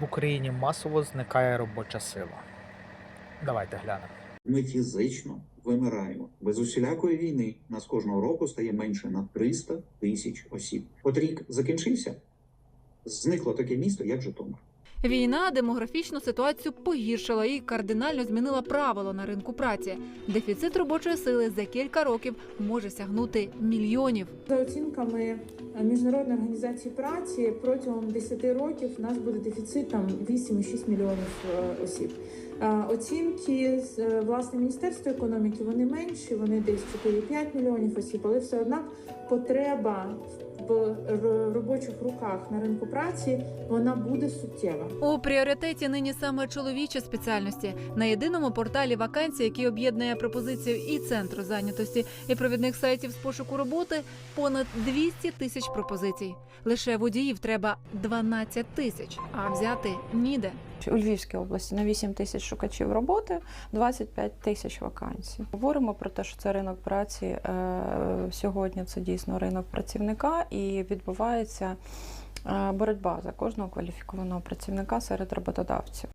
В Україні масово зникає робоча сила. Давайте глянемо. Ми фізично вимираємо. Без усілякої війни нас кожного року стає менше на 300 тисяч осіб. От рік закінчився, зникло таке місто, як Житомир. Війна демографічну ситуацію погіршила і кардинально змінила правила на ринку праці. Дефіцит робочої сили за кілька років може сягнути мільйонів. За оцінками е, Міжнародної організації праці протягом 10 років у нас буде дефіцит там 8,6 мільйонів е, осіб. Е, Оцінки з власне Міністерства економіки вони менші, вони десь 4-5 мільйонів осіб, але все однак потреба в р- робочих руках на ринку праці вона буде суттєва. У пріоритеті нині саме чоловічі спеціальності на єдиному порталі вакансій, який об'єднує пропозицію і центру зайнятості, і провідних сайтів з пошуку роботи, понад 200 тисяч пропозицій. Лише водіїв треба 12 тисяч, а взяти ніде. У Львівській області на 8 тисяч шукачів роботи, 25 тисяч вакансій. Говоримо про те, що це ринок праці е, сьогодні. Це дійсно ринок працівника, і відбувається е, боротьба за кожного кваліфікованого працівника серед роботодавців.